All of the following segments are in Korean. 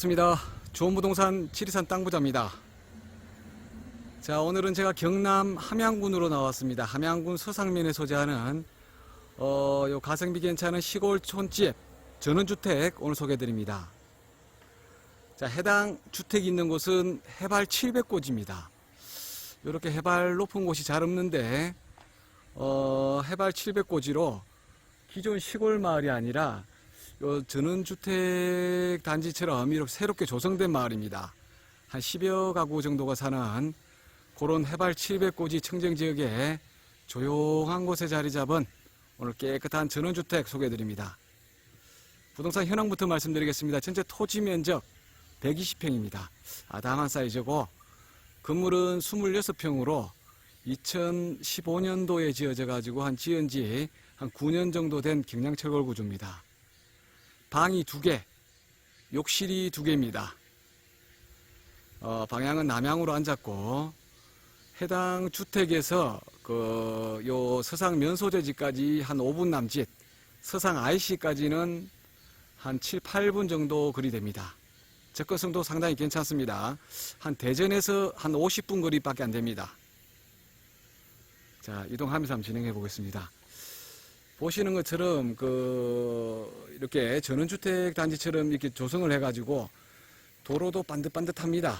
반갑습니다. 좋은 부동산 지리산 땅부자입니다. 자, 오늘은 제가 경남 함양군으로 나왔습니다. 함양군 서상면에 소재하는 어, 요 가성비 괜찮은 시골 촌집 전원주택 오늘 소개해 드립니다. 자, 해당 주택이 있는 곳은 해발 700고지입니다. 이렇게 해발 높은 곳이 잘 없는데 어, 해발 700고지로 기존 시골 마을이 아니라 요 전원주택 단지처럼 이렇게 새롭게 조성된 마을입니다. 한 10여 가구 정도가 사는 그런 해발 700고지 청정 지역에 조용한 곳에 자리 잡은 오늘 깨끗한 전원주택 소개해 드립니다. 부동산 현황부터 말씀드리겠습니다. 전체 토지 면적 120평입니다. 아담한 사이즈고 건물은 26평으로 2015년도에 지어져 가지고 한 지은 지 한 9년 정도 된 경량철골 구조입니다. 방이 두 개, 욕실이 두 개입니다. 어, 방향은 남향으로 앉았고 해당 주택에서 그 요 서상 면소재지까지 한 5분 남짓, 서상 IC까지는 한 7, 8분 정도 거리 됩니다. 접근성도 상당히 괜찮습니다. 한 대전에서 한 50분 거리밖에 안 됩니다. 자, 이동하면서 한번 진행해 보겠습니다. 보시는 것처럼 그 이렇게 전원주택 단지처럼 이렇게 조성을 해가지고 도로도 반듯반듯합니다.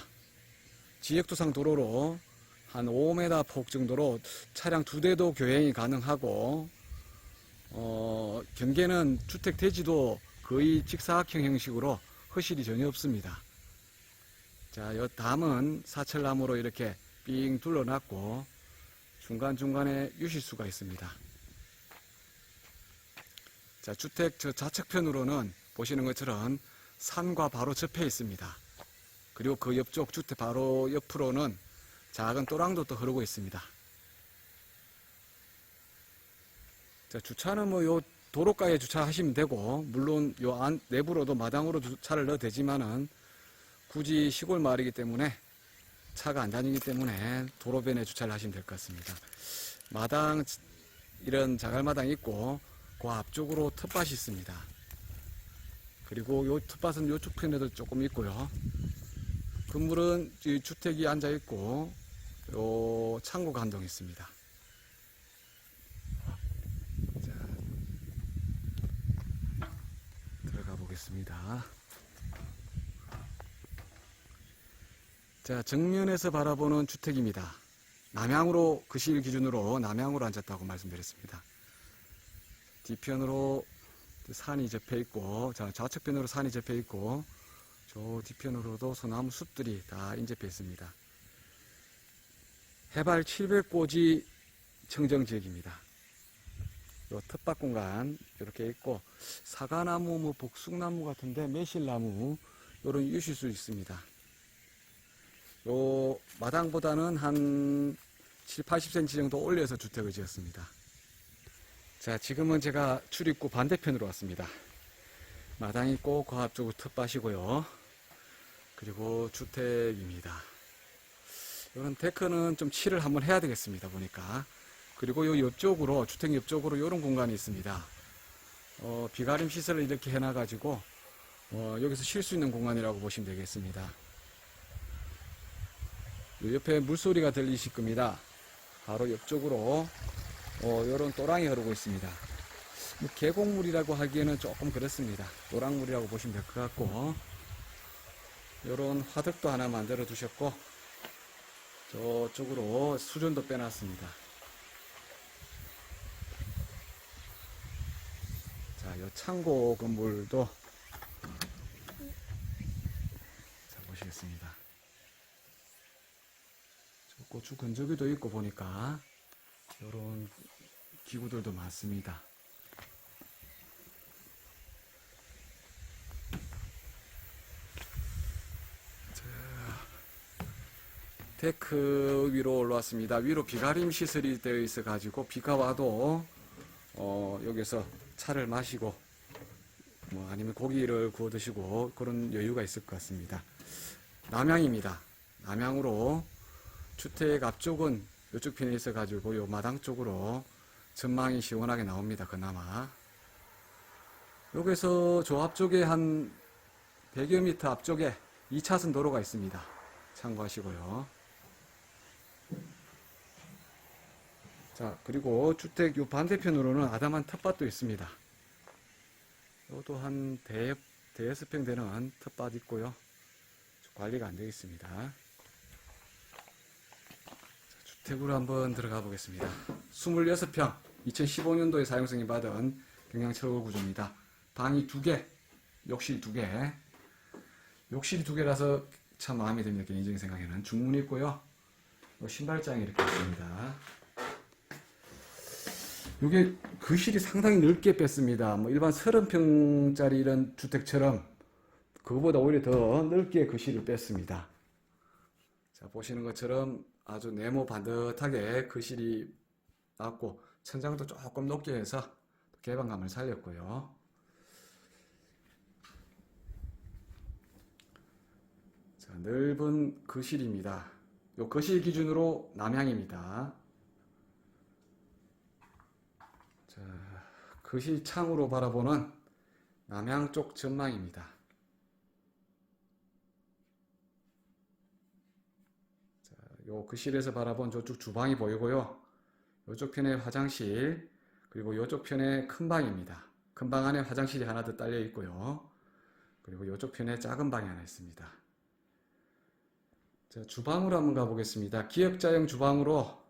지역도상 도로로 한 5m 폭 정도로 차량 두 대도 교행이 가능하고 어, 경계는 주택 대지도 거의 직사각형 형식으로 허실이 전혀 없습니다. 자, 요 담은 사철나무로 이렇게 삥 둘러놨고 중간중간에 유실수가 있습니다. 자, 주택 저 좌측편으로는 보시는 것처럼 산과 바로 접해 있습니다. 그리고 그 옆쪽 주택 바로 옆으로는 작은 또랑도 또 흐르고 있습니다. 자, 주차는 뭐 요 도로가에 주차하시면 되고, 물론 요 안, 내부로도 마당으로 주차를 넣어도 되지만은 굳이 시골 마을이기 때문에 차가 안 다니기 때문에 도로변에 주차를 하시면 될 것 같습니다. 마당, 이런 자갈마당이 있고, 그 앞쪽으로 텃밭이 있습니다. 그리고 요 텃밭은 요쪽 편에도 조금 있고요. 건물은 이 주택이 앉아 있고 요 창고가 한동 있습니다. 자, 들어가 보겠습니다. 자, 정면에서 바라보는 주택입니다. 남향으로 그 시일 기준으로 남향으로 앉았다고 말씀드렸습니다. 뒤편으로 산이 접해 있고, 자, 좌측편으로 산이 접해 있고, 저 뒤편으로도 소나무 숲들이 다 인접해 있습니다. 해발 700고지 청정 지역입니다. 요 텃밭 공간 이렇게 있고 사과나무, 뭐 복숭나무 같은데 매실나무 요런 유실수 있습니다. 요 마당보다는 한 7, 80cm 정도 올려서 주택을 지었습니다. 자, 지금은 제가 출입구 반대편으로 왔습니다. 마당 있고 그 앞쪽으로 텃밭이고요. 그리고 주택입니다. 이런 데크는 좀 칠을 한번 해야 되겠습니다. 보니까. 그리고 요 옆쪽으로 주택 옆쪽으로 이런 공간이 있습니다. 어, 비가림 시설을 이렇게 해놔가지고 어, 여기서 쉴 수 있는 공간이라고 보시면 되겠습니다. 요 옆에 물소리가 들리실 겁니다. 바로 옆쪽으로 어, 요런 또랑이 흐르고 있습니다. 뭐 계곡물이라고 하기에는 조금 그렇습니다. 노랑물이라고 보시면 될 것 같고 요런 화덕도 하나 만들어 두셨고 저쪽으로 수전도 빼놨습니다. 자, 요 창고 건물도 자 보시겠습니다. 저 고추 건조기도 있고 보니까 요런 기구들도 많습니다. 데크 위로 올라왔습니다. 위로 비가림 시설이 되어 있어 가지고 비가 와도 어, 여기서 차를 마시고 뭐 아니면 고기를 구워 드시고 그런 여유가 있을 것 같습니다. 남향입니다. 남향으로 주택 앞쪽은 이쪽 편에 있어 가지고 요 마당 쪽으로 전망이 시원하게 나옵니다. 그나마 여기서 저 앞쪽에 한 100여 미터 앞쪽에 2차선 도로가 있습니다. 참고하시고요. 자, 그리고 주택 요 반대편으로는 아담한 텃밭도 있습니다. 요도 한 대, 대여섯 평 되는 텃밭 있고요. 관리가 안 되어 있습니다. 자, 주택으로 한번 들어가 보겠습니다. 26평, 2015년도에 사용승인 받은 경량 철골 구조입니다. 방이 두 개, 욕실 두 개. 욕실이 두 개라서 참 마음에 듭니다. 개인적인 생각에는. 중문이 있고요. 요 신발장이 이렇게 있습니다. 이게 거실이 상당히 넓게 뺐습니다. 뭐 일반 30평짜리 이런 주택처럼 그거보다 오히려 더 넓게 거실을 뺐습니다. 자, 보시는 것처럼 아주 네모 반듯하게 거실이 나왔고 천장도 조금 높게 해서 개방감을 살렸고요. 자, 넓은 거실입니다. 요 거실 기준으로 남향입니다. 자, 거실 창으로 바라보는 남향 쪽 전망입니다. 자, 요 거실에서 바라본 저쪽 주방이 보이고요. 요쪽 편에 화장실, 그리고 요쪽 편에 큰 방입니다. 큰 방 안에 화장실이 하나 더 딸려 있고요. 그리고 요쪽 편에 작은 방이 하나 있습니다. 자, 주방으로 한번 가보겠습니다. 기역자형 주방으로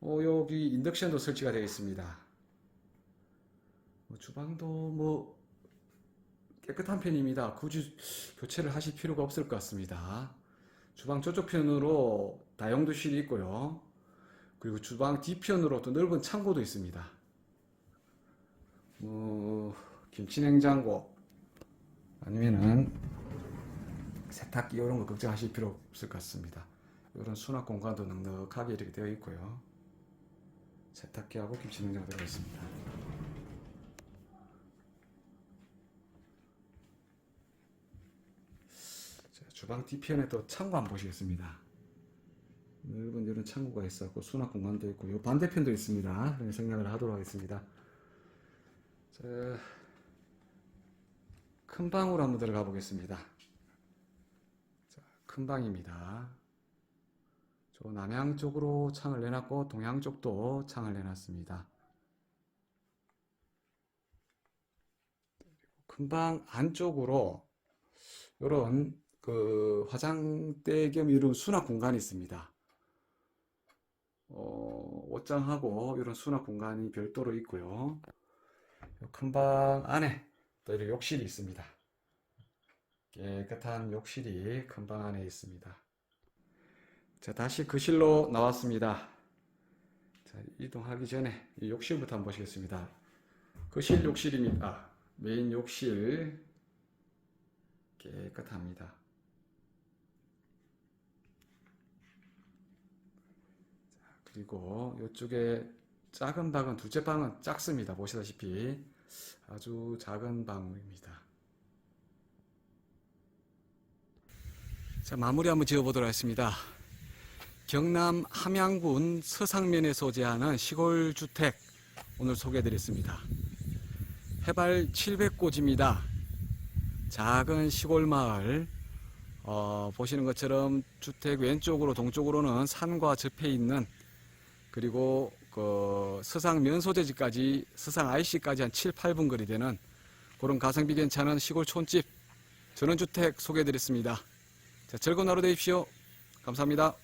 어, 여기 인덕션도 설치가 되어 있습니다. 뭐 주방도 뭐 깨끗한 편입니다. 굳이 교체를 하실 필요가 없을 것 같습니다. 주방 저쪽 편으로 다용도실이 있고요. 그리고 주방 뒤편으로 또 넓은 창고도 있습니다. 뭐 김치냉장고 아니면은 세탁기 이런 거 걱정하실 필요 없을 것 같습니다. 이런 수납 공간도 넉넉하게 이렇게 되어 있고요. 세탁기하고 김치냉장고 들어 있습니다. 자, 주방 뒤편에 또 창고 한번 보시겠습니다. 넓은 이런 창고가 있었고 수납 공간도 있고 요 반대편도 있습니다. 그런 생각을 하도록 하겠습니다. 자, 큰 방으로 한번 들어가 보겠습니다. 자, 큰 방입니다. 저 남향 쪽으로 창을 내놨고 동양 쪽도 창을 내놨습니다. 큰 방 안쪽으로 이런 그 화장대 겸 이런 수납 공간이 있습니다. 어, 옷장하고 이런 수납 공간이 별도로 있고요. 큰 방 안에 또 이렇게 욕실이 있습니다. 깨끗한 욕실이 큰 방 안에 있습니다. 자, 다시 거실로 나왔습니다. 자, 이동하기 전에 이 욕실부터 한번 보시겠습니다. 거실 욕실입니다. 메인 욕실 깨끗합니다. 그리고 이쪽에 작은 방은 둘째 방은 작습니다. 보시다시피 아주 작은 방입니다. 자 마무리 한번 지어보도록 하겠습니다. 경남 함양군 서상면에 소재하는 시골 주택 오늘 소개해드렸습니다. 해발 700고지입니다. 작은 시골 마을 어, 보시는 것처럼 주택 왼쪽으로 동쪽으로는 산과 접해 있는 그리고 그 서상 면소재지까지 서상 IC까지 한 7, 8분 거리 되는 그런 가성비 괜찮은 시골 촌집 전원주택 소개해드렸습니다. 자, 즐거운 하루 되십시오. 감사합니다.